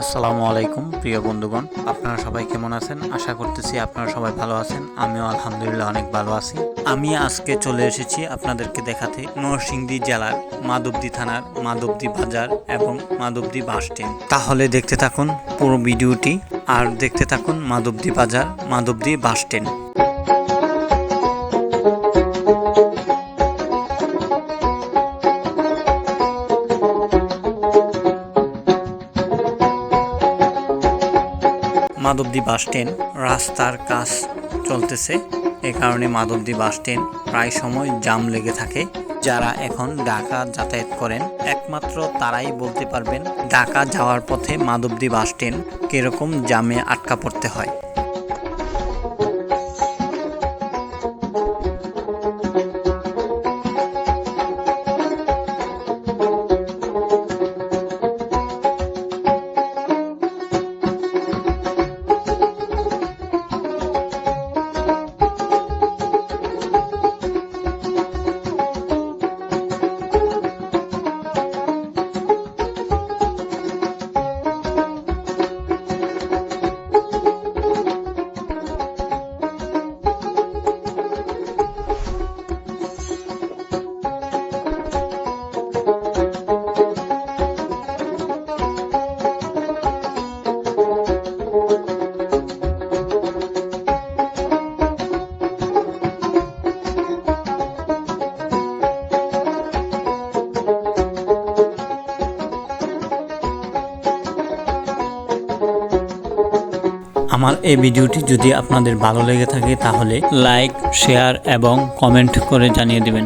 আসসালামু আলাইকুম, প্রিয় বন্ধুগণ। আপনারা সবাই কেমন আছেন? আশা করতেছি আপনারা সবাই ভালো আছেন। আমিও আলহামদুলিল্লাহ অনেক ভালো আছি। আমি আজকে চলে এসেছি আপনাদেরকে দেখাতে নরসিংদী জেলার মাধবদী থানার মাধবদী বাজার এবং মাধবদী বাস স্ট্যান্ড। তাহলে দেখতে থাকুন পুরো ভিডিওটি, আর দেখতে থাকুন মাধবদী বাজার, Madhabdi bus stand. Madhabdi bus stand রাস্তার কাজ চলতেছে। এ কারণে মাধবদী বাস স্ট্যান্ড প্রায় সময় জাম লেগে থাকে। যারা এখন ঢাকা যাতায়াত করেন, একমাত্র তারাই বলতে পারবেন ঢাকা যাওয়ার পথে মাধবদী বাস স্ট্যান্ড কীরকম জামে আটকা পড়তে হয়। আমার এই ভিডিওটি যদি আপনাদের ভালো লেগে থাকে তাহলে লাইক, শেয়ার এবং কমেন্ট করে জানিয়ে দেবেন।